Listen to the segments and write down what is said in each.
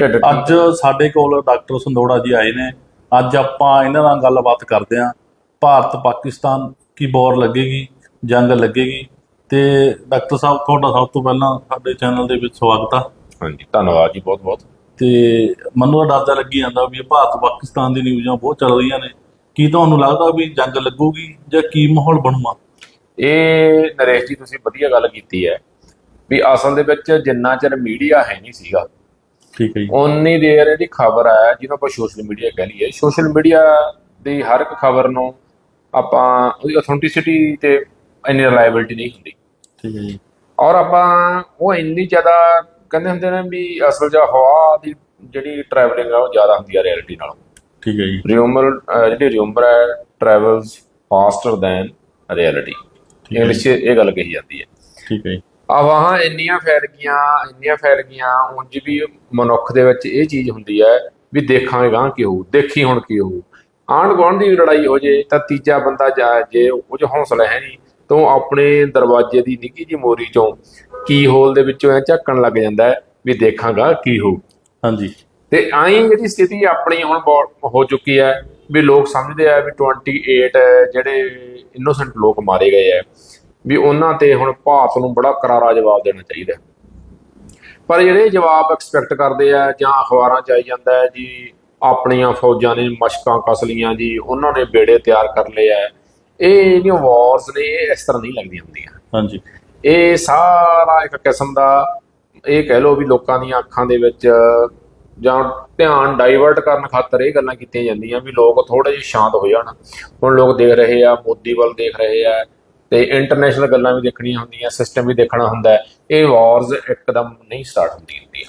ਢਿੱਡ ਅੱਜ ਸਾਡੇ ਕੋਲ ਡਾਕਟਰ ਸੰਦੋੜਾ ਜੀ ਆਏ ਨੇ। ਅੱਜ ਆਪਾਂ ਇਹਨਾਂ ਨਾਲ ਗੱਲਬਾਤ ਕਰਦੇ ਹਾਂ। ਭਾਰਤ ਪਾਕਿਸਤਾਨ ਕੀ ਬੋਰ ਲੱਗੇਗੀ ਜੰਗ ਲੱਗੇਗੀ। ਤੇ ਡਾਕਟਰ ਸਾਹਿਬ ਤੁਹਾਡਾ ਸਭ ਤੋਂ ਪਹਿਲਾਂ ਸਾਡੇ ਚੈਨਲ ਦੇ ਵਿੱਚ ਸਵਾਗਤ ਆ। ਹਾਂਜੀ ਧੰਨਵਾਦ ਜੀ ਬਹੁਤ ਬਹੁਤ। ਤੇ ਮੈਨੂੰ ਤਾਂ ਡਰ ਲੱਗੀ ਜਾਂਦਾ ਵੀ ਭਾਰਤ ਪਾਕਿਸਤਾਨ ਦੀ ਨਿਊਜ਼ਾਂ ਬਹੁਤ ਚੱਲ ਰਹੀਆਂ ਨੇ। ਕੀ ਤੁਹਾਨੂੰ ਲੱਗਦਾ ਵੀ ਜੰਗ ਲੱਗੂਗੀ ਜਾਂ ਕੀ ਮਾਹੌਲ ਬਣੂਗਾ? ਇਹ ਨਰੇਸ਼ ਜੀ ਤੁਸੀਂ ਵਧੀਆ ਗੱਲ ਕੀਤੀ ਹੈ। ਵੀ ਅਸਲ ਦੇ ਵਿੱਚ ਜਿੰਨਾ ਚਿਰ ਮੀਡੀਆ ਹੈ ਨਹੀਂ ਸੀਗਾ ਠੀਕ ਹੈ ਜੀ। ਉਨੀ ਦੇਰ ਇਹਦੀ ਖਬਰ ਹੈ ਜਿਹਨੂੰ ਆਪਾਂ ਸੋਸ਼ਲ ਮੀਡੀਆ ਕਹਿ ਲਈਏ। ਸੋਸ਼ਲ ਮੀਡੀਆ ਦੀ ਹਰ ਇੱਕ ਖਬਰ ਨੂੰ ਆਪਾਂ ਉਹਦੀ ਅਥੈਂਟਿਸਿਟੀ ਤੇ ਇੰਨੀ ਰਿਲਾਇਬਿਲਟੀ ਨਹੀਂ ਹੁੰਦੀ। ਠੀਕ ਹੈ ਜੀ। ਔਰ ਆਪਾਂ ਉਹ ਇੰਨੀ ਜ਼ਿਆਦਾ ਕਹਿੰਦੇ ਹੁੰਦੇ ਨੇ ਵੀ ਅਸਲ 'ਚ ਹਵਾ ਦੀ ਜਿਹੜੀ ਟਰੈਵਲਿੰਗ ਆ ਉਹ ਜ਼ਿਆਦਾ ਹੁੰਦੀ ਆ ਰਿਐਲਿਟੀ ਨਾਲੋਂ। ਠੀਕ ਹੈ ਜੀ। ਰਿਊਮਰ ਜਿਹੜੀ ਰਿਊਮਰ ਹੈ travels faster than reality English ਇਹ ਗੱਲ ਕਹੀ ਜਾਂਦੀ ਹੈ। ਠੀਕ ਹੈ ਜੀ। ਆਵਾਹਾਂ ਇੰਨੀਆਂ ਫੈਲ ਗਈਆਂ ਇੰਨੀਆਂ ਫੈਲ ਗਈਆਂ ਉਂਝ ਵੀ ਮਨੁੱਖ ਦੇ ਵਿੱਚ ਇਹ ਚੀਜ਼ ਹੁੰਦੀ ਹੈ ਵੀ ਦੇਖਾਂਗੇ ਗਾਂ ਕੀ ਹੋਊ ਦੇਖੀ ਹੁਣ ਕੀ ਹੋਊ। ਆਂਢ ਗੁਆਂਢ ਦੀ ਲੜਾਈ ਹੋ ਜੇ ਤਾਂ ਤੀਜਾ ਬੰਦਾ ਜਾ ਜੇ ਉਹ ਜੋ ਹੌਸਲਾ ਹੈ ਨਹੀਂ ਤਾਂ ਆਪਣੇ ਦਰਵਾਜ਼ੇ ਦੀ ਨਿੱਕੀ ਜਿਹੀ ਮੋਰੀ ਚੋਂ ਕੀ ਹੋਲ ਦੇ ਵਿੱਚੋਂ ਐ ਝੱਕਣ ਲੱਗ ਜਾਂਦਾ ਹੈ ਵੀ ਦੇਖਾਂਗਾ ਕੀ ਹੋਊ। ਹਾਂਜੀ। ਤੇ ਆਈ ਜਿਹੜੀ ਸਥਿਤੀ ਆਪਣੀ ਹੁਣ ਹੋ ਚੁੱਕੀ ਹੈ ਵੀ ਲੋਕ ਸਮਝਦੇ ਆ ਵੀ 28 ਜਿਹੜੇ ਇਨੋਸੈਂਟ ਲੋਕ ਮਾਰੇ ਗਏ ਆ ਵੀ ਉਹਨਾਂ ਤੇ ਹੁਣ ਭਾਰਤ ਨੂੰ ਬੜਾ ਕਰਾਰਾ ਜਵਾਬ ਦੇਣਾ ਚਾਹੀਦਾ। ਪਰ ਜਿਹੜੇ ਜਵਾਬ ਐਕਸਪੈਕਟ ਕਰਦੇ ਆ ਜਾਂ ਅਖਬਾਰਾਂ ਚ ਆਈ ਜਾਂਦਾ ਹੈ ਜੀ ਆਪਣੀਆਂ ਫੌਜਾਂ ਨੇ ਮਸ਼ਕਾਂ ਕਸ ਲੀਆਂ ਜੀ ਉਹਨਾਂ ਨੇ ਬੇੜੇ ਤਿਆਰ ਕਰ ਲਏ ਆ ਇਹ ਜਿਹੜੀਆਂ ਵਾਰਸ ਨੇ ਇਹ ਇਸ ਤਰ੍ਹਾਂ ਨਹੀਂ ਲੱਗਦੀਆਂ ਹੁੰਦੀਆਂ। ਹਾਂਜੀ। ਇਹ ਸਾਰਾ ਇੱਕ ਕਿਸਮ ਦਾ ਇਹ ਕਹਿ ਲਓ ਵੀ ਲੋਕਾਂ ਦੀਆਂ ਅੱਖਾਂ ਦੇ ਵਿੱਚ ਜਾਂ ਧਿਆਨ ਡਾਈਵਰਟ ਕਰਨ ਖਾਤਰ ਇਹ ਗੱਲਾਂ ਕੀਤੀਆਂ ਜਾਂਦੀਆਂ ਵੀ ਲੋਕ ਥੋੜੇ ਜਿਹਾ ਸ਼ਾਂਤ ਹੋ ਜਾਣ। ਹੁਣ ਲੋਕ ਦੇਖ ਰਹੇ ਆ ਮੋਦੀ ਵੱਲ ਦੇਖ ਰਹੇ ਆ ਤੇ ਇੰਟਰਨੈਸ਼ਨਲ ਗੱਲਾਂ ਵੀ ਦੇਖਣੀਆਂ ਹੁੰਦੀਆਂ ਸਿਸਟਮ ਵੀ ਦੇਖਣਾ ਹੁੰਦਾ ਹੈ। ਇਹ ਵਾਰਸ ਇੱਕਦਮ ਨਹੀਂ ਸਟਾਰਟ ਹੁੰਦੀ ਹੁੰਦੀ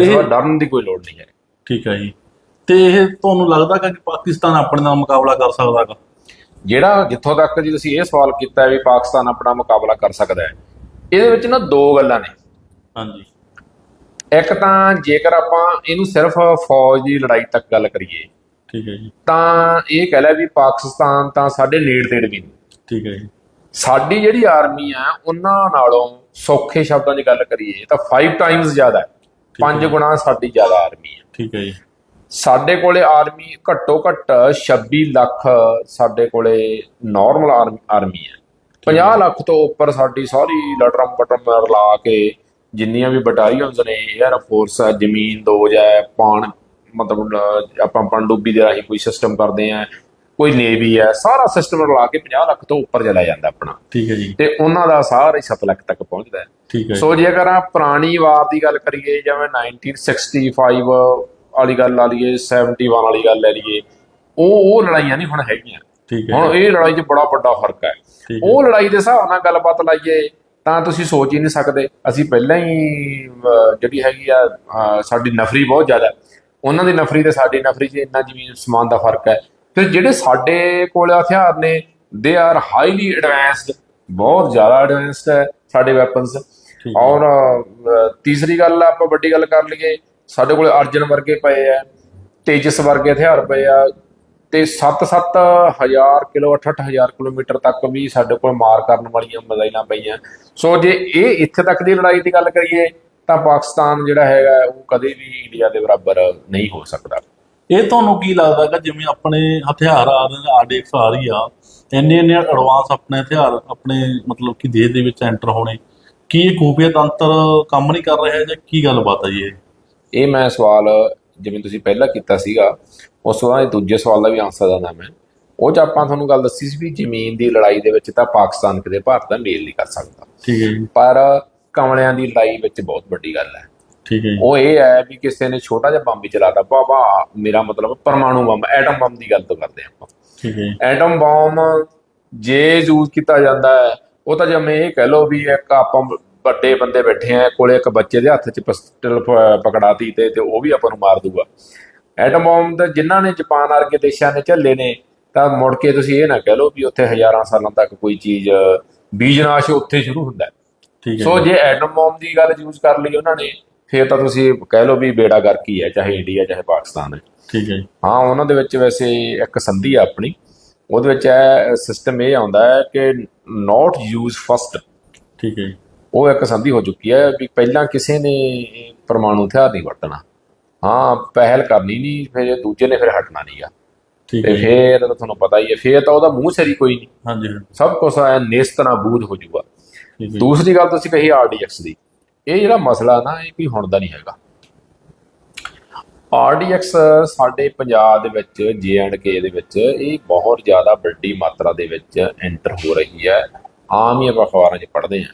ਇਸ ਵਾਰ ਡਰਨ ਦੀ ਕੋਈ ਲੋੜ ਨਹੀਂ ਹੈ। ਠੀਕ ਹੈ ਜੀ। ਤੇ ਇਹ ਤੁਹਾਨੂੰ ਲੱਗਦਾ ਕਿ ਪਾਕਿਸਤਾਨ ਆਪਣੇ ਨਾਲ ਮੁਕਾਬਲਾ ਕਰ ਸਕਦਾ ਹੈਗਾ? ਜਿਹੜਾ ਜਿੱਥੋਂ ਤੱਕ ਜੀ ਤੁਸੀਂ ਇਹ ਸਵਾਲ ਕੀਤਾ ਹੈ ਵੀ ਪਾਕਿਸਤਾਨ ਆਪਣਾ ਮੁਕਾਬਲਾ ਕਰ ਸਕਦਾ ਹੈ ਇਹਦੇ ਵਿੱਚ ਨਾ ਦੋ ਗੱਲਾਂ ਨੇ। ਹਾਂਜੀ। ਇੱਕ ਤਾਂ ਜੇਕਰ ਆਪਾਂ ਇਹਨੂੰ ਸਿਰਫ ਫੌਜ ਦੀ ਲੜਾਈ ਤੱਕ ਗੱਲ ਕਰੀਏ ਠੀਕ ਹੈ ਜੀ। ਤਾਂ ਇਹ ਕਹਿ ਲੈ ਵੀ ਪਾਕਿਸਤਾਨ ਤਾਂ ਸਾਡੇ ਨੇੜ ਤੇੜ ਵੀ ਨਹੀਂ। ਠੀਕ ਹੈ ਜੀ। ਸਾਡੀ ਜਿਹੜੀ ਆਰਮੀ ਆ ਉਹਨਾਂ ਨਾਲੋਂ ਸੌਖੇ ਸ਼ਬਦਾਂ 'ਚ ਗੱਲ ਕਰੀਏ ਤਾਂ 5 ਟਾਈਮਸ ਜ਼ਿਆਦਾ ਹੈ। ਪੰਜ ਗੁਣਾ ਸਾਡੀ ਜ਼ਿਆਦਾ ਆਰਮੀ ਹੈ ਠੀਕ ਹੈ ਜੀ। ਸਾਡੇ ਕੋਲੇ ਆਰਮੀ ਘੱਟੋ ਘੱਟ 26 ਲੱਖ ਸਾਡੇ ਕੋਲੇ ਨਾਰਮਲ ਆਰਮੀ ਹੈ। 50 ਲੱਖ ਤੋਂ ਉੱਪਰ ਸਾਡੀ ਸਾਰੀ ਲਟਰਮ ਪਟਰਮ ਰਲਾ ਕੇ ਜਿੰਨੀਆਂ ਵੀ ਬਟਾਲੀਅਨਸ ਨੇ 에ਅਰ ਫੋਰਸ ਹੈ ਜ਼ਮੀਨ ਦੋਜ ਹੈ ਪਾਣ ਮਤਲਬ ਆਪਾਂ ਪਣਡੁੱਬੀ ਦੇ ਰਾਹੀਂ ਕੋਈ ਸਿਸਟਮ ਕਰਦੇ ਆ। ਕੋਈ ਨੇਵੀ ਹੈ ਸਾਰਾ ਸਿਸਟਮ ਰਲਾ ਕੇ 50 ਲੱਖ ਤੋਂ ਉੱਪਰ ਚਲਾ ਜਾਂਦਾ ਆਪਣਾ। ਠੀਕ ਹੈ ਜੀ। ਤੇ ਉਹਨਾਂ ਦਾ ਸਾਰਾ ਹੀ 7 ਲੱਖ ਤੱਕ ਪਹੁੰਚਦਾ ਹੈ। ਠੀਕ ਹੈ ਜੀ। ਸੋ ਜੇਕਰ ਆ ਪੁਰਾਣੀ ਵਾਰ ਦੀ ਗੱਲ ਕਰੀਏ ਜਿਵੇਂ 1965 ਵਾਲੀ ਗੱਲ ਲਾ ਲਈਏ 71 ਵਾਲੀ ਗੱਲ ਲੈ ਲਈਏ ਉਹ ਉਹ ਲੜਾਈਆਂ ਨਹੀਂ ਹੁਣ ਹੈਗੀਆਂ। ਠੀਕ ਹੈ ਹੁਣ ਇਹ ਲੜਾਈ 'ਚ ਬੜਾ ਵੱਡਾ ਫ਼ਰਕ ਹੈ। ਉਹ ਲੜਾਈ ਦੇ ਹਿਸਾਬ ਨਾਲ ਗੱਲਬਾਤ ਲਾਈਏ ਤਾਂ ਤੁਸੀਂ ਸੋਚ ਹੀ ਨਹੀਂ ਸਕਦੇ। ਅਸੀਂ ਪਹਿਲਾਂ ਹੀ ਜਿਹੜੀ ਹੈਗੀ ਆ ਸਾਡੀ ਨਫਰੀ ਬਹੁਤ ਜ਼ਿਆਦਾ। ਉਹਨਾਂ ਦੀ ਨਫਰੀ ਤੇ ਸਾਡੀ ਨਫਰੀ 'ਚ ਇੰਨਾ ਜ਼ਮੀਨ ਸਮਾਨ ਦਾ ਫ਼ਰਕ ਹੈ। ਤੇ ਜਿਹੜੇ ਸਾਡੇ ਕੋਲ ਹਥਿਆਰ ਨੇ ਦੇ ਆਰ ਹਾਈਲੀ ਐਡਵਾਂਸਡ ਬਹੁਤ ਜ਼ਿਆਦਾ ਐਡਵਾਂਸਡ ਹੈ ਸਾਡੇ ਵੈਪਨਸ ਔਰ ਤੀਸਰੀ ਗੱਲ ਆਪਾਂ ਵੱਡੀ ਗੱਲ ਕਰ ਲਈਏ ਸਾਡੇ ਕੋਲ ਅਰਜਨ ਵਰਗੇ ਪਏ ਆ ਤੇਜਸ ਵਰਗੇ ਹਥਿਆਰ ਪਏ ਆ ਤੇ 7-7000 ਕਿਲੋ 8-8000 ਕਿਲੋਮੀਟਰ ਤੱਕ ਵੀ ਸਾਡੇ ਕੋਲ ਮਾਰ ਕਰਨ ਵਾਲੀਆਂ ਮਿਜ਼ਾਈਲਾਂ ਪਈਆਂ। ਸੋ ਜੇ ਇਹ ਇੱਥੇ ਤੱਕ ਦੀ ਲੜਾਈ ਦੀ ਗੱਲ ਕਰੀਏ ਤਾਂ ਪਾਕਿਸਤਾਨ ਜਿਹੜਾ ਹੈਗਾ ਉਹ ਕਦੇ ਵੀ ਇੰਡੀਆ ਦੇ ਬਰਾਬਰ ਨਹੀਂ ਹੋ ਸਕਦਾ। ਇਹ ਤੁਹਾਨੂੰ ਕੀ ਲੱਗਦਾ ਕਿ ਜਿਵੇਂ ਆਪਣੇ ਹਥਿਆਰ ਆ ਰਹੇ ਆਰਡੀਐਕਸ ਆ ਰਹੀ ਆ ਇੰਨੇ ਇੰਨੇ ਐਡਵਾਂਸ ਆਪਣੇ ਹਥਿਆਰ ਆਪਣੇ ਮਤਲਬ ਕਿ ਦੇਸ਼ ਦੇ ਵਿੱਚ ਐਂਟਰ ਹੋਣੇ ਕੀ ਇਹ ਖੂਫੀਆ ਤੰਤਰ ਕੰਮ ਨਹੀਂ ਕਰ ਰਿਹਾ ਜਾਂ ਕੀ ਗੱਲਬਾਤ ਹੈ ਜੀ ਇਹ? ਇਹ ਮੈਂ ਸਵਾਲ ਜਿਵੇਂ ਤੁਸੀਂ ਪਹਿਲਾਂ ਕੀਤਾ ਸੀਗਾ ਉਸ ਤੋਂ ਬਾਅਦ ਦੂਜੇ ਸਵਾਲ ਦਾ ਵੀ ਆਨਸਰ ਦਿੰਦਾ ਮੈਂ। ਉਹ ਚ ਆਪਾਂ ਤੁਹਾਨੂੰ ਗੱਲ ਦੱਸੀ ਸੀ ਵੀ ਜ਼ਮੀਨ ਦੀ ਲੜਾਈ ਦੇ ਵਿੱਚ ਤਾਂ ਪਾਕਿਸਤਾਨ ਕਿਤੇ ਭਾਰਤ ਦਾ ਮੇਲ ਨਹੀਂ ਕਰ ਸਕਦਾ। ਠੀਕ ਹੈ ਜੀ। ਪਰ ਕਮਲਿਆਂ ਦੀ ਲੜਾਈ ਵਿੱਚ ਬਹੁਤ ਵੱਡੀ ਗੱਲ ਹੈ। ਠੀਕ ਹੈ ਜੀ। ਉਹ ਇਹ ਹੈ ਵੀ ਕਿਸੇ ਨੇ ਛੋਟਾ ਜਿਹਾ ਬੰਬ ਹੀ ਚਲਾਤਾ। ਬਾਬਾ ਮੇਰਾ ਮਤਲਬ ਪਰਮਾਣੂ ਬੰਬ ਐਟਮ ਬੰਬ ਦੀ ਗੱਲ ਤੋਂ ਕਰਦੇ ਆਪਾਂ। ਠੀਕ ਹੈ ਐਟਮ ਬੰਬ ਜੇ ਯੂਜ਼ ਕੀਤਾ ਜਾਂਦਾ ਹੈ ਉਹ ਤਾਂ ਜਿਵੇਂ ਇਹ ਕਹਿ ਲਓ ਵੀ ਇੱਕ ਆਪਾਂ ਵੱਡੇ ਬੰਦੇ ਬੈਠੇ ਆ ਕੋਲੇ ਇੱਕ ਬੱਚੇ ਦੇ ਹੱਥ 'ਚ ਪਿਸਟਲ ਪਕੜਾਤੀ ਤੇ ਤੇ ਉਹ ਵੀ ਆਪਾਂ ਨੂੰ ਮਾਰ ਦੂਗਾ ਐਟਮ ਬੰਬ ਤਾਂ ਜਿਨ੍ਹਾਂ ਨੇ ਜਾਪਾਨ ਵਰਗੇ ਦੇਸ਼ਾਂ ਨੇ ਝੱਲੇ ਨੇ ਤਾਂ ਮੁੜ ਕੇ ਤੁਸੀਂ ਇਹ ਨਾ ਕਹਿ ਲਓ ਵੀ ਉੱਥੇ ਹਜ਼ਾਰਾਂ ਸਾਲਾਂ ਤੱਕ ਕੋਈ ਚੀਜ਼ ਬੀਜਨਾਸ਼ ਉੱਥੇ ਸ਼ੁਰੂ ਹੁੰਦਾ ਠੀਕ ਹੈ ਸੋ ਜੇ। ਐਟਮ ਬੰਬ ਦੀ ਗੱਲ ਯੂਜ਼ ਕਰ ਲਈ ਉਹਨਾਂ ਨੇ ਫਿਰ ਤਾਂ ਤੁਸੀਂ ਕਹਿ ਲਓ ਵੀ ਬੇੜਾ ਗਰਕ ਹੀ ਹੈ ਚਾਹੇ ਇੰਡੀਆ ਚਾਹੇ ਪਾਕਿਸਤਾਨ ਹੈ ਠੀਕ ਹੈ ਹਾਂ ਉਹਨਾਂ ਦੇ ਵਿੱਚ ਵੈਸੇ ਇੱਕ ਸੰਧੀ ਆ ਆਪਣੀ। ਉਹਦੇ ਵਿੱਚ ਇਹ ਸਿਸਟਮ ਇਹ ਆਉਂਦਾ ਹੈ ਕਿ ਨਾਟ ਯੂਜ਼ ਫਸਟ ਠੀਕ ਹੈ ਉਹ ਇੱਕ ਸੰਧੀ ਹੋ ਚੁੱਕੀ ਹੈ ਵੀ ਪਹਿਲਾਂ ਕਿਸੇ ਨੇ ਪਰਮਾਣੂ ਹਥਿਆਰ ਨਹੀਂ ਵਰਤਣਾ। ਹਾਂ ਪਹਿਲ ਕਰਨੀ ਨਹੀਂ ਫਿਰ ਦੂਜੇ ਨੇ ਫਿਰ ਹਟਣਾ ਨਹੀਂਗਾ ਠੀਕ ਤੇ ਹੈ। ਫਿਰ ਤਾਂ ਤੁਹਾਨੂੰ ਪਤਾ ਹੀ ਹੈ ਫਿਰ ਤਾਂ ਉਹਦਾ ਮੂੰਹ ਸਿਰ ਹੀ ਕੋਈ ਨਹੀਂ। ਹਾਂਜੀ ਸਭ ਕੁਝ ਐ ਨਿਸਤਨਾ ਬੂਝ ਹੋ ਜਾਊਗਾ ਠੀਕ ਹੈ ਜੀ। ਦੂਸਰੀ ਗੱਲ ਤੁਸੀਂ ਕਹੀ ਆਰਡੀਐਕਸ ਦੀ। ਇਹ ਜਿਹੜਾ ਮਸਲਾ ਨਾ ਇਹ ਵੀ ਹੁਣ ਦਾ ਨਹੀਂ ਹੈਗਾ। ਆਰਡੀਐਕਸ ਸਾਡੇ ਪੰਜਾਬ ਦੇ ਵਿੱਚ ਜੇਐਂਡਕੇ ਦੇ ਵਿੱਚ ਇਹ ਬਹੁਤ ਜ਼ਿਆਦਾ ਵੱਡੀ ਮਾਤਰਾ ਦੇ ਵਿੱਚ ਐਂਟਰ ਹੋ ਰਹੀ ਹੈ। ਆਮ ਹੀ ਆਪਾਂ ਅਖਬਾਰਾਂ 'ਚ ਪੜ੍ਹਦੇ ਹਾਂ।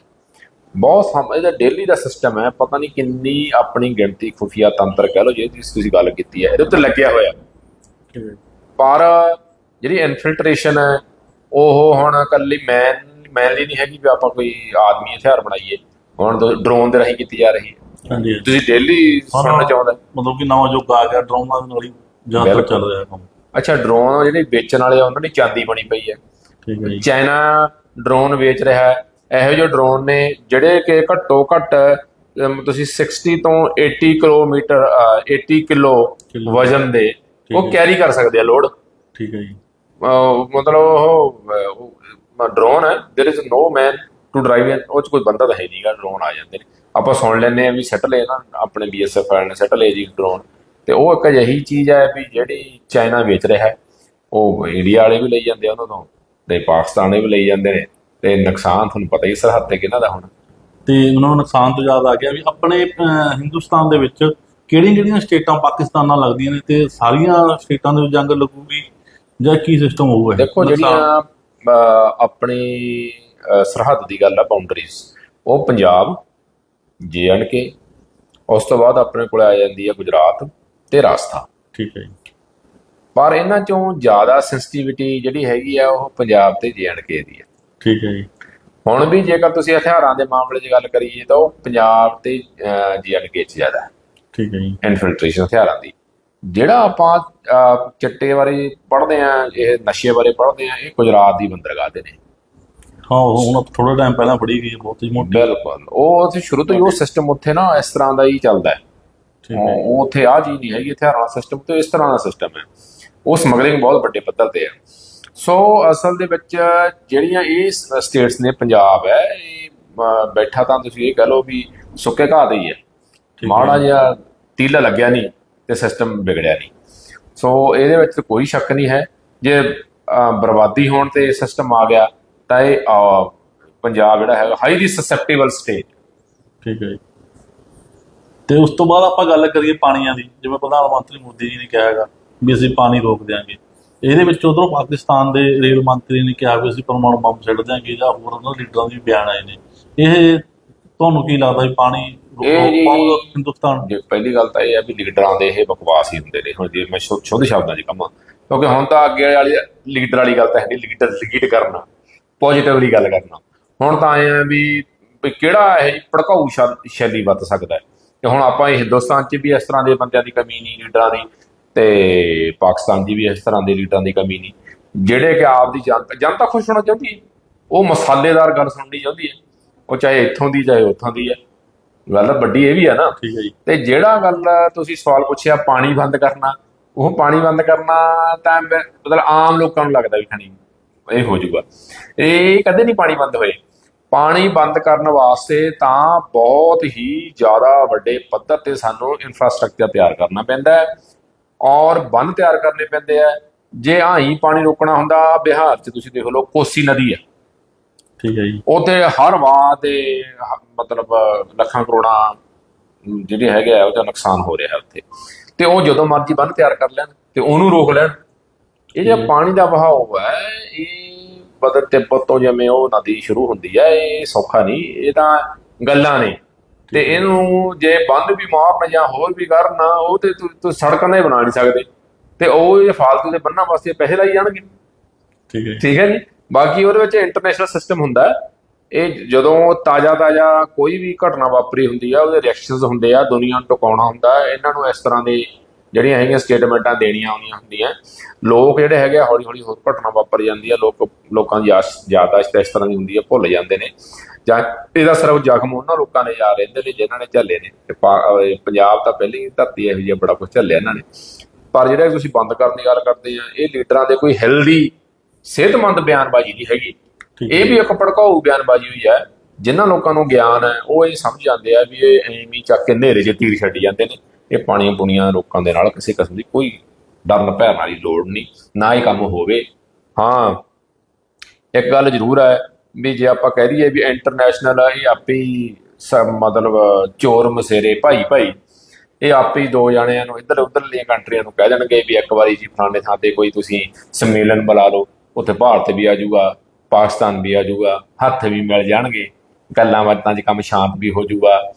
ਬਹੁਤ ਸਮ ਇਹਦਾ ਡੇਲੀ ਦਾ ਸਿਸਟਮ ਹੈ। ਪਤਾ ਨਹੀਂ ਕਿੰਨੀ ਆਪਣੀ ਗਿਣਤੀ ਖੁਫੀਆ ਤੰਤਰ ਕਹਿ ਲਓ ਜਿਹਦੀ ਤੁਸੀਂ ਗੱਲ ਕੀਤੀ ਹੈ। ਇਹਦੇ ਉੱਤੇ ਲੱਗਿਆ ਹੋਇਆ। ਪਰ ਜਿਹੜੀ ਇਨਫਿਲਟ੍ਰੇਸ਼ਨ ਹੈ ਉਹ ਹੁਣ ਇਕੱਲੀ ਮੈਨ ਮੈਨਲੀ ਨਹੀਂ ਹੈਗੀ ਵੀ ਆਪਾਂ ਕੋਈ ਆਦਮੀ ਹਥਿਆਰ ਬਣਾਈਏ। ਹੁਣ ਡਰੋਨ ਦੇ ਰਾਹੀਂ ਕੀਤੀ ਜਾ ਰਹੀ ਹੈ ਹਾਂਜੀ ਹਾਂਜੀ। ਤੁਸੀਂ ਡੇਲੀ ਸੁਣਨਾ ਚਾਹੁੰਦੇ ਮਤਲਬ ਕਿ ਨਵਾਂ ਯੁੱਗ ਆ ਗਿਆ ਡਰੋਨਾਂ ਦੇ ਨਾਲ ਹੀ ਜ਼ਿਆਦਾ ਬਿਲਕੁਲ। ਚੱਲ ਰਿਹਾ ਕੰਮ ਅੱਛਾ ਡਰੋਨ ਜਿਹੜੇ ਵੇਚਣ ਵਾਲੇ ਆ ਉਹਨਾਂ ਦੀ ਚਾਂਦੀ ਬਣੀ ਪਈ ਹੈ ਠੀਕ ਹੈ ਜੀ ਚਾਈਨਾ ਡਰੋਨ ਵੇਚ ਰਿਹਾ ਹੈ ਇਹੋ ਜਿਹੇ ਡਰੋਨ ਨੇ ਜਿਹੜੇ ਕਿ ਘੱਟੋ ਘੱਟ ਅਮ, ਤੁਸੀਂ 60 ਤੋਂ 80 ਕਿਲੋਮੀਟਰ ਅ, 80 ਕਿਲੋ ਕਿਲੋ। ਵਜ਼ਨ ਦੇ ਉਹ ਹੈ। ਕੈਰੀ ਕਰ ਸਕਦੇ ਆ ਲੋਡ ਠੀਕ ਹੈ ਜੀ ਅਹ ਮਤਲਬ ਉਹ ਡਰੋਨ ਹੈ there is no man to drive ਉਹ 'ਚ ਕੋਈ ਬੰਦਾ ਤਾਂ ਹੈ ਨਹੀਂਗਾ ਡਰੋਨ ਆ ਜਾਂਦੇ ਨੇ। ਆਪਾਂ ਸੁਣ ਲੈਂਦੇ ਆ ਵੀ ਸੈੱਟ ਲਏ ਨਾ ਆਪਣੇ ਬੀਐਸਐਫ ਵਾਲਿਆਂ ਨੇ ਸੈੱਟ ਲਏ ਜੀ ਡਰੋਨ ਤੇ ਉਹ ਇੱਕ ਅਜਿਹੀ ਚੀਜ਼ ਹੈ ਵੀ ਜਿਹੜੀ ਚਾਈਨਾ ਵੇਚ ਰਿਹਾ ਹੈ। ਉਹ ਇੰਡੀਆ ਵਾਲੇ ਵੀ ਲਈ ਜਾਂਦੇ ਆ ਉਹਨਾਂ ਤੋਂ ਤੇ ਪਾਕਿਸਤਾਨ ਵੀ ਲਈ ਜਾਂਦੇ ਨੇ। ਤੇ ਨੁਕਸਾਨ ਤੁਹਾਨੂੰ ਪਤਾ ਹੀ ਸਰਹੱਦ ਤੇ ਕਿਹਨਾਂ ਦਾ ਹੋਣਾ। ਤੇ ਉਹਨਾਂ ਨੂੰ ਨੁਕਸਾਨ ਤੋਂ ਯਾਦ ਆ ਗਿਆ ਵੀ ਆਪਣੇ ਹਿੰਦੁਸਤਾਨ ਦੇ ਵਿੱਚ ਕਿਹੜੀਆਂ ਕਿਹੜੀਆਂ ਸਟੇਟਾਂ ਪਾਕਿਸਤਾਨ ਨਾਲ ਲੱਗਦੀਆਂ ਨੇ ਤੇ ਸਾਰੀਆਂ ਸਟੇਟਾਂ ਦੇ ਵਿੱਚ ਜੰਗ ਲੱਗੂਗੀ ਜਾਂ ਕੀ ਸਿਸਟਮ ਹੋਊਗਾ? ਦੇਖੋ ਜਿਹੜੀਆਂ ਆਪਣੀ ਸਰਹੱਦ ਦੀ ਗੱਲ ਆ ਬਾਉਂਡਰੀਜ਼ ਉਹ ਪੰਜਾਬ ਕੇ ਉਸ ਤੋਂ ਬਾਅਦ ਆਪਣੇ ਕੋਲ ਆ ਜਾਂਦੀ ਹੈ ਗੁਜਰਾਤ ਤੇ ਰਾਜਸਥਾਨ। ਠੀਕ ਹੈ ਜੀ। ਪਰ ਇਹਨਾਂ ਚੋਂ ਜ਼ਿਆਦਾ ਸੈਂਸਿਟੀਵਿਟੀ ਜਿਹੜੀ ਹੈਗੀ ਆ ਉਹ ਪੰਜਾਬ ਤੇ ਕੇ ਦੀ ਹੈ ਠੀਕ ਹੈ ਜੀ। ਹੁਣ ਵੀ ਜੇਕਰ ਤੁਸੀਂ ਹਥਿਆਰਾਂ ਦੇ ਮਾਮਲੇ 'ਚ ਗੱਲ ਕਰੀਏ ਤਾਂ ਉਹ ਪੰਜਾਬ ਤੇ ਕੇ 'ਚ ਜ਼ਿਆਦਾ ਹੈ। ਠੀਕ ਹੈ ਜੀ। ਇਨਫਿਲਟ੍ਰੇਸ਼ਨ ਹਥਿਆਰਾਂ ਦੀ। ਜਿਹੜਾ ਆਪਾਂ ਚਿੱਟੇ ਬਾਰੇ ਪੜ੍ਹਦੇ ਆ ਇਹ ਨਸ਼ੇ ਬਾਰੇ ਪੜ੍ਹਦੇ ਆ ਇਹ ਗੁਜਰਾਤ ਦੀ ਬੰਦਰਗਾਹ ਦੇ ਨੇ। ਹਾਂ ਉਹ ਹੁਣ ਥੋੜਾ ਟਾਈਮ ਪਹਿਲਾਂ ਫੜੀ ਗਈ ਬਹੁਤ ਹੀ ਮੋਟੀ। ਬਿਲਕੁਲ। ਉਹ ਉੱਥੇ ਸ਼ੁਰੂ ਤੋਂ ਹੀ ਉਹ ਸਿਸਟਮ ਉੱਥੇ ਨਾ ਇਸ ਤਰ੍ਹਾਂ ਦਾ ਹੀ ਚੱਲਦਾ ਹੈ। ਠੀਕ ਹੈ। ਉਹ ਉੱਥੇ ਆ ਚੀਜ਼ ਨਹੀਂ ਹੈਗੀ ਹਥਿਆਰਾਂ ਦਾ ਸਿਸਟਮ ਤੇ ਇਸ ਤਰ੍ਹਾਂ ਦਾ ਸਿਸਟਮ ਹੈ। ਉਹ ਸਮਗਲਿੰਗ ਬਹੁਤ ਵੱਡੇ ਪੱਧਰ ਤੇ ਹੈ। ਸੋ ਅਸਲ ਦੇ ਵਿੱਚ ਜਿਹੜੀਆਂ ਇਹ ਸਟੇਟਸ ਨੇ ਪੰਜਾਬ ਹੈ ਇਹ ਬੈਠਾ ਤਾਂ ਤੁਸੀਂ ਇਹ ਕਹ ਲਓ ਵੀ ਸੁੱਕੇ ਘਾਹ ਦੇ ਹੀ ਹੈ। ਮਾੜਾ ਜਿਹਾ ਤੀਲਾ ਲੱਗਿਆ ਨਹੀਂ ਤੇ ਸਿਸਟਮ ਵਿਗੜਿਆ ਨਹੀਂ। ਸੋ ਇਹਦੇ ਵਿੱਚ ਤਾਂ ਕੋਈ ਸ਼ੱਕ ਨਹੀਂ ਹੈ। ਜੇ ਬਰਬਾਦੀ ਹੋਣ ਤੇ ਸਿਸਟਮ ਆ ਗਿਆ ਤਾਂ ਇਹ ਅਹ, ਪੰਜਾਬ ਜਿਹੜਾ ਹੈ ਹਾਈਲੀ ਸਸੈਪਟੇਬਲ ਸਟੇਟ ਠੀਕ ਹੈ ਜੀ। ਤੇ ਉਸ ਤੋਂ ਬਾਅਦ ਆਪਾਂ ਗੱਲ ਕਰੀਏ ਪਾਣੀਆਂ ਦੀ ਜਿਵੇਂ ਪ੍ਰਧਾਨ ਮੰਤਰੀ ਮੋਦੀ ਜੀ ਨੇ ਕਿਹਾ ਹੈਗਾ ਵੀ ਅਸੀਂ ਪਾਣੀ ਰੋਕ ਦਿਆਂਗੇ। ਇਹਦੇ ਵਿੱਚ ਉਧਰੋਂ ਪਾਕਿਸਤਾਨ ਦੇ ਰੇਲ ਮੰਤਰੀ ਨੇ ਕਿਹਾ ਵੀ ਅਸੀਂ ਪਰਮਾਣੂ ਬੰਬ ਛੱਡ ਦਿਆਂਗੇ ਜਾਂ ਹੋਰ ਉਹਨਾਂ ਲੀਡਰਾਂ ਦੇ ਵੀ ਬਿਆਨ ਆਏ ਨੇ। ਇਹ ਤੁਹਾਨੂੰ ਕੀ ਲੱਗਦਾ ਵੀ ਪਾਣੀ ਰੋ- ਇਹ ਰੋਕ ਜੀ- ਪਾਊਗਾ ਹਿੰਦੁਸਤਾਨ ਜੇ ਪਹਿਲੀ ਗੱਲ ਤਾਂ ਇਹ ਹੈ ਵੀ ਲੀਡਰਾਂ ਦੇ ਇਹ ਬਕਵਾਸ ਹੀ ਹੁੰਦੇ ਨੇ। ਹੁਣ ਜੇ ਮੈਂ ਸ਼ੁੱਧ ਸ਼ੁੱਧ ਸ਼ਬਦਾਂ 'ਚ ਕਹਾਂ ਕਿਉਂਕਿ ਹੁਣ ਤਾਂ ਅੱਗੇ ਵਾਲੀ ਲੀਡਰ ਵਾਲੀ ਗੱਲ ਤਾਂ ਹੈ ਨਹੀਂ ਲੀਡਰ ਲੀਡ ਕਰਨਾ। ਪੋਜ਼ਿਟਿਵਲੀ ਗੱਲ ਕਰਨਾ। ਹੁਣ ਤਾਂ ਆਏ ਆ ਵੀ ਵੀ ਕਿਹੜਾ ਇਹ ਭੜਕਾਊ ਸ਼ੈਲੀ ਵਰਤ ਸਕਦਾ ਹੈ? ਤੇ ਹੁਣ ਆਪਾਂ ਇਹ ਹਿੰਦੁਸਤਾਨ 'ਚ ਵੀ ਇਸ ਤਰ੍ਹਾਂ ਦੇ ਬੰਦਿਆਂ ਦੀ ਕਮੀ ਨਹੀਂ ਲੀਡਰਾਂ ਦੀ ਤੇ ਪਾਕਿਸਤਾਨ 'ਚ ਵੀ ਇਸ ਤਰ੍ਹਾਂ ਦੇ ਲੀਡਰਾਂ ਦੀ ਕਮੀ ਨਹੀਂ। ਜਿਹੜੇ ਕਿ ਆਪ ਦੀ ਜਨਤਾ ਜਨਤਾ ਖੁਸ਼ ਹੋਣਾ ਚਾਹੁੰਦੀ ਹੈ। ਉਹ ਮਸਾਲੇਦਾਰ ਗੱਲ ਸੁਣਨੀ ਚਾਹੁੰਦੀ ਹੈ। ਉਹ ਚਾਹੇ ਇੱਥੋਂ ਦੀ ਚਾਹੇ ਉੱਥੋਂ ਦੀ ਹੈ। ਗੱਲ ਵੱਡੀ ਇਹ ਵੀ ਹੈ ਨਾ। ਠੀਕ ਹੈ ਜੀ। ਤੇ ਜਿਹੜਾ ਗੱਲ ਤੁਸੀਂ ਸਵਾਲ ਪੁੱਛਿਆ ਪਾਣੀ ਬੰਦ ਕਰਨਾ ਉਹ ਪਾਣੀ ਬੰਦ ਕਰਨਾ ਤਾਂ ਮਤਲਬ ਆਮ ਲੋਕਾਂ ਨੂੰ ਲੱਗਦਾ ਵੀ ਖਣੀ ਇਹ ਹੋ ਜਾਊਗਾ। ਇਹ ਕਦੇ ਨਹੀਂ ਪਾਣੀ ਬੰਦ ਹੋਏ। ਪਾਣੀ ਬੰਦ ਕਰਨ ਵਾਸਤੇ ਤਾਂ ਬਹੁਤ ਹੀ ਜ਼ਿਆਦਾ ਵੱਡੇ ਪੱਧਰ ਤੇ ਸਾਨੂੰ ਇਨਫਰਾਸਟ੍ਰਕਚਰ ਤਿਆਰ ਕਰਨਾ ਪੈਂਦਾ ਹੈ ਔਰ ਬੰਨ ਤਿਆਰ ਕਰਨੇ ਪੈਂਦੇ ਆ। ਜੇ ਆਹੀ ਪਾਣੀ ਰੋਕਣਾ ਹੁੰਦਾ ਬਿਹਾਰ 'ਚ ਤੁਸੀਂ ਦੇਖ ਲਓ ਕੋਸੀ ਨਦੀ ਹੈ ਠੀਕ ਹੈ ਜੀ। ਉੱਥੇ ਹਰ ਵਾਰ ਦੇ ਮਤਲਬ ਲੱਖਾਂ ਕਰੋੜਾਂ ਜਿਹੜੇ ਹੈਗੇ ਆ ਉਹਦਾ ਨੁਕਸਾਨ ਹੋ ਰਿਹਾ ਉੱਥੇ। ਤੇ ਉਹ ਜਦੋਂ ਮਰਜ਼ੀ ਬੰਨ ਤਿਆਰ ਕਰ ਲੈਣ ਤੇ ਉਹਨੂੰ ਰੋਕ ਲੈਣ। ਇਹ ਜਿਹੜਾ ਪਾਣੀ ਦਾ ਵਹਾਅ ਹੈ ਇਹ ਬਦਰ ਤਿੱਬਤ ਤੋਂ ਜਿਵੇਂ ਉਹ ਨਦੀ ਸ਼ੁਰੂ ਹੁੰਦੀ ਹੈ ਇਹ ਸੌਖਾ ਨਹੀਂ ਇਹ ਤਾਂ ਗੱਲਾਂ ਨੇ। ਤੇ ਇਹਨੂੰ ਜੇ ਬੰਦ ਵੀ ਮਾਰਨ ਜਾਂ ਹੋਰ ਵੀ ਕਰਨ ਉਹ ਤੇ ਤੁ- ਤੁਸੀਂ ਸੜਕਾਂ ਨਹੀਂ ਬਣਾ ਨਹੀਂ ਸਕਦੇ। ਤੇ ਉਹ ਇਹ ਫਾਲਤੂ ਦੇ ਬੰਨਾਂ ਵਾਸਤੇ ਪੈਸੇ ਲਾਈ ਜਾਣਗੇ। ਠੀਕ ਹੈ ਠੀਕ ਹੈ ਜੀ? ਬਾਕੀ ਉਹਦੇ ਵਿੱਚ ਇੰਟਰਨੈਸ਼ਨਲ ਸਿਸਟਮ ਹੁੰਦਾ ਇਹ ਜਦੋਂ ਤਾਜ਼ਾ ਤਾਜ਼ਾ ਕੋਈ ਵੀ ਘਟਨਾ ਵਾਪਰੀ ਹੁੰਦੀ ਆ ਉਹਦੇ ਰਿਐਕਸ਼ਨਸ ਹੁੰਦੇ ਆ ਦੁਨੀਆ ਨੂੰ ਟਿਕਾਉਣਾ ਹੁੰਦਾ। ਇਹਨਾਂ ਨੂੰ ਇਸ ਤਰ੍ਹਾਂ ਦੇ ਜਿਹੜੀਆਂ ਹੈਗੀਆਂ ਸਟੇਟਮੈਂਟਾਂ ਦੇਣੀਆਂ ਆਉਂਦੀਆਂ ਹੁੰਦੀਆਂ। ਲੋਕ ਜਿਹੜੇ ਹੈਗੇ ਆ, ਹੌਲੀ ਹੌਲੀ ਹੋਰ ਘਟਨਾ ਵਾਪਰ ਜਾਂਦੀ ਆ ਲੋਕ ਲੋਕਾਂ ਦੀ ਆਸ ਯਾਦਾਸ਼ਤ ਇਸ ਤਰ੍ਹਾਂ ਦੀ ਹੁੰਦੀ ਹੈ ਭੁੱਲ ਜਾਂਦੇ ਨੇ। ਜਾਂ ਇਹਦਾ ਸਿਰਫ ਜ਼ਖਮ ਉਹਨਾਂ ਲੋਕਾਂ ਨੇ ਯਾਦ ਰਹਿੰਦੇ ਨੇ ਜਿਨ੍ਹਾਂ ਨੇ ਝੱਲੇ ਨੇ। ਪੰਜਾਬ ਤਾਂ ਪਹਿਲੀ ਧਰਤੀ ਇਹੋ ਜਿਹੀ ਆ, ਬੜਾ ਕੁਝ ਝੱਲਿਆ ਇਹਨਾਂ ਨੇ। ਪਰ ਜਿਹੜੇ ਤੁਸੀਂ ਬੰਦ ਕਰਨ ਦੀ ਗੱਲ ਕਰਦੇ ਆ ਇਹ ਲੀਡਰਾਂ ਦੇ ਕੋਈ ਹੈਲਦੀ ਸਿਹਤਮੰਦ ਬਿਆਨਬਾਜ਼ੀ ਨਹੀਂ ਹੈਗੀ। ਇਹ ਵੀ ਇੱਕ ਭੜਕਾਊ ਬਿਆਨਬਾਜ਼ੀ ਹੋਈ ਹੈ ਜਿਨ੍ਹਾਂ ਲੋਕਾਂ ਨੂੰ ਗਿਆਨ ਹੈ ਉਹ ਇਹ ਸਮਝ ਜਾਂਦੇ ਆ ਵੀ ਇਹ ਐਵੇਂ ਹੀ ਚੱਕ ਕੇ ਹਨੇਰੇ 'ਚ ਤੀਰ ਛੱਡੀ ਜਾਂਦੇ ਨੇ। ਇਹ ਪਾਣੀਆਂ ਪੁਣੀਆਂ ਲੋਕਾਂ ਦੇ ਨਾਲ ਕਿਸੇ ਕਿਸਮ ਦੀ ਕੋਈ ਡਰਨ ਭੈਣ ਵਾਲੀ ਲੋੜ ਨਹੀਂ, ਨਾ ਇਹ ਕੰਮ ਹੋਵੇ। ਹਾਂ, ਇੱਕ ਗੱਲ ਜ਼ਰੂਰ ਹੈ ਵੀ ਜੇ ਆਪਾਂ ਕਹਿ ਦਈਏ ਵੀ ਇੰਟਰਨੈਸ਼ਨਲ ਇਹ ਆਪੇ ਹੀ ਸ- ਮਤਲਬ ਚੋਰ ਮਸੇਰੇ ਭਾਈ ਭਾਈ, ਇਹ ਆਪੇ ਹੀ ਦੋ ਜਣਿਆਂ ਨੂੰ ਇੱਧਰ ਉੱਧਰਲੀਆਂ ਕੰਟਰੀਆਂ ਨੂੰ ਕਹਿ ਦੇਣਗੇ ਵੀ ਇੱਕ ਵਾਰੀ ਜੀ ਫਲਾਣੇ ਥਾਂ ਤੇ ਕੋਈ ਤੁਸੀਂ ਸੰਮੇਲਨ ਬੁਲਾ ਲਓ, ਉੱਥੇ ਭਾਰਤ ਵੀ ਆ ਜਾਊਗਾ, ਪਾਕਿਸਤਾਨ ਵੀ ਆ ਜਾਊਗਾ, ਹੱਥ ਵੀ ਮਿਲ ਜਾਣਗੇ, ਗੱਲਾਂ ਬਾਤਾਂ 'ਚ ਕੰਮ ਸ਼ਾਂਤ ਵੀ ਹੋ ਜਾਊਗਾ।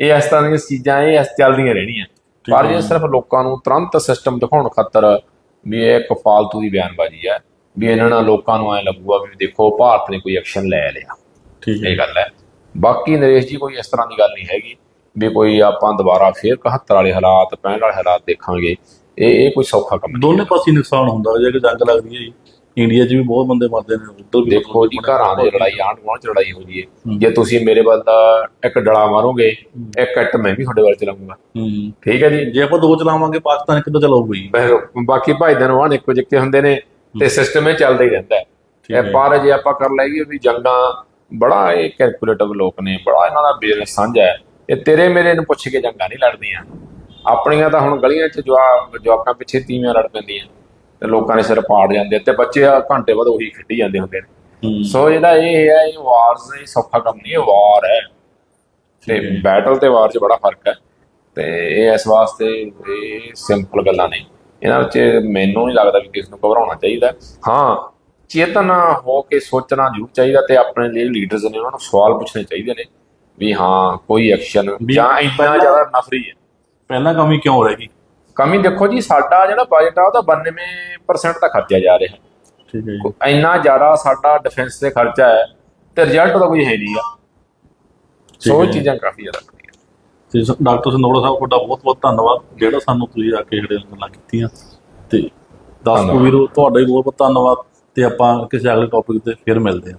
ਇਹ ਇਸ ਤਰ੍ਹਾਂ ਦੀਆਂ ਚੀਜ਼ਾਂ ਇਹ ਇਸ ਚੱਲਦੀਆਂ ਰਹਿਣੀਆਂ। ਪਰ ਜੇ ਸਿਰਫ ਲੋਕਾਂ ਨੂੰ ਤੁਰੰਤ ਸਿਸਟਮ ਦਿਖਾਉਣ ਖਾਤਰ ਵੀ ਇਹ ਇੱਕ ਫਾਲਤੂ ਦੀ ਬਿਆਨਬਾਜ਼ੀ ਹੈ ਵੀ ਇਹਨਾਂ ਨਾਲ ਲੋਕਾਂ ਨੂੰ ਐ ਲੱਗੂਗਾ ਵੀ ਦੇਖੋ ਭਾਰਤ ਨੇ ਕੋਈ ਐਕਸ਼ਨ ਲੈ ਲਿਆ। ਠੀਕ ਹੈ। ਇਹ ਗੱਲ ਹੈ। ਬਾਕੀ ਨਰੇਸ਼ ਜੀ ਕੋਈ ਇਸ ਤਰ੍ਹਾਂ ਦੀ ਗੱਲ ਨਹੀਂ ਹੈਗੀ ਵੀ ਕੋਈ ਆਪਾਂ ਦੁਬਾਰਾ ਫੇਰ 71 ਵਾਲੇ ਹਾਲਾਤ 65 ਵਾਲੇ ਹਾਲਾਤ ਦੇਖਾਂਗੇ। ਇਹ ਇਹ ਕੋਈ ਸੌਖਾ ਕੰਮ ਨਹੀਂ ਦੋਨੇ ਪਾਸੇ ਨੁਕਸਾਨ ਹੁੰਦਾ ਜੇ ਕਿ ਜੰਗ ਲੱਗਦੀ ਹੈ ਜੀ। ਇੰਡੀਆ 'ਚ ਵੀ ਬਹੁਤ ਬੰਦੇ ਮਰਦੇ ਨੇ ਉੱਧਰ ਵੀ ਦੇਖੋ ਜੀ ਘਰਾਂ ਦੇ ਲੜਾਈ ਆਂਢ ਗੁਆਂਢ ਚ ਲੜਾਈ ਹੋ ਜੀ ਜੇ ਤੁਸੀਂ ਮੇਰੇ ਵੱਲ ਦਾ ਇੱਕ ਡਲਾ ਮਾਰੋਗੇ ਇੱਕ ਇੱਟ ਮੈਂ ਵੀ ਤੁਹਾਡੇ ਵੱਲ ਚਲਾਉਂਗਾ। ਹੂੰ। ਠੀਕ ਹੈ ਜੀ? ਜੇ ਆਪਾਂ ਦੋ ਚਲਾਵਾਂਗੇ ਪਾਕਿਸਤਾਨ ਕਿੱਦਾਂ ਚਲਾਊਗਾ। ਜੀ ਬਾਕੀ ਭਾਈ ਦਿਨ ਵਾਹਨ ਇੱਕੋ ਜਿੱਕੇ ਹੁੰਦੇ ਨੇ ਤੇ ਸਿਸਟਮ ਇਹ ਚੱਲਦਾ ਹੀ ਰਹਿੰਦਾ ਹੈ। ਇਹ ਪਰ ਜੇ ਆਪਾਂ ਕਰ ਲਈਏ ਵੀ ਜੰਗਾਂ ਬੜਾ ਇਹ ਕੈਲਕੂਲੇਟਿਵ ਲੋਕ ਨੇ ਬੜਾ ਇਹਨਾਂ ਦਾ ਬਿਜ਼ਨਸ ਸਾਂਝਾ ਹੈ। ਇਹ ਤੇਰੇ ਮੇਰੇ ਨੂੰ ਪੁੱਛ ਕੇ ਜੰਗਾਂ ਨਹੀਂ ਲੜਦੀਆਂ। ਆਪਣੀਆਂ ਤਾਂ ਹੁਣ ਗਲੀਆਂ 'ਚ ਜਵਾਕ ਜਵਾਕਾਂ ਪਿੱਛੇ ਤੀਵੀਆਂ ਲੜ ਪੈਂਦੀਆਂ। ਤੇ ਲੋਕਾਂ ਦੇ ਸਿਰ ਪਾੜ ਜਾਂਦੇ ਤੇ ਬੱਚੇ ਆ ਘੰਟੇ ਬਾਅਦ ਉਹੀ ਖੇਡੀ ਜਾਂਦੇ ਹੁੰਦੇ ਨੇ। ਹੂੰ। ਸੋ ਜਿਹੜਾ ਇਹ ਹੈ ਇਹ ਵਾਰਸ ਇਹ ਸੌਖਾ ਕੰਮ ਨਹੀਂ ਇਹ ਵਾਰ ਹੈ। ਤੇ ਬੈਟਲ ਤੇ ਵਾਰ 'ਚ ਬੜਾ ਫ਼ਰਕ ਹੈ। ਤੇ ਇਹ ਇਸ ਵਾਸਤੇ ਇਹ ਸਿੰਪਲ ਗੱਲਾਂ ਨੇ। ਇਹਨਾਂ ਵਿੱਚ ਮੈਨੂੰ ਨਹੀਂ ਲੱਗਦਾ ਵੀ ਕਿਸ ਨੂੰ ਘਬਰਾਉਣਾ ਚਾਹੀਦਾ। ਹਾਂ ਚੇਤਨ ਹੋ ਕੇ ਸੋਚਣਾ ਜ਼ਰੂਰ ਚਾਹੀਦਾ ਤੇ ਆਪਣੇ ਲਈ ਲੀਡਰਸ ਨੇ ਉਹਨਾਂ ਨੂੰ ਸਵਾਲ ਪੁੱਛਣੇ ਚਾਹੀਦੇ ਨੇ ਵੀ ਹਾਂ ਕੋਈ ਐਕਸ਼ਨ ਜਾਂ ਇੰਨਾ ਜ਼ਿਆਦਾ ਨਫਰੀ ਹੈ। ਪਹਿਲਾਂ ਕਮੀ ਕਿਉਂ ਰਹਿ? ਗਈ ਕਮੀ ਦੇਖੋ ਜੀ ਸਾਡਾ ਜਿਹੜਾ ਬਜਟ ਆ ਉਹਦਾ 92% ਤਾਂ ਖਰਚਿਆ ਜਾ ਰਿਹਾ। ਠੀਕ ਹੈ ਜੀ। ਇੰਨਾ ਜ਼ਿਆਦਾ ਸਾਡਾ ਡਿਫੈਂਸ ਤੇ ਖਰਚਾ ਹੈ ਤੇ ਰਿਜ਼ਲਟ ਤਾਂ ਕੋਈ ਹੈ ਨਹੀਂ ਆ। ਸੋ ਹੈ। ਚੀਜ਼ਾਂ ਕਾਫੀ ਜ਼ਿਆਦਾ ਵਧੀਆ। ਤੇ ਡਾਕਟਰ ਸੰਦੋੜਾ ਸਾਹਿਬ ਤੁਹਾਡਾ ਬਹੁਤ ਬਹੁਤ ਧੰਨਵਾਦ। ਜਿਹੜਾ ਸਾਨੂੰ ਤੁਸੀਂ ਆ ਕੇ ਜਿਹੜੇ ਗੱਲਾਂ ਕੀਤੀਆਂ। ਤੇ ਦਰਸ਼ਕੋ ਧੰਨਵਾਦ। ਵੀਰੋ ਤੁਹਾਡਾ ਵੀ ਬਹੁਤ ਬਹੁਤ ਧੰਨਵਾਦ। ਤੇ ਆਪਾਂ ਕਿਸੇ ਅਗਲੇ ਟੌਪਿਕ ਤੇ ਫਿਰ ਮਿਲਦੇ ਹਾਂ।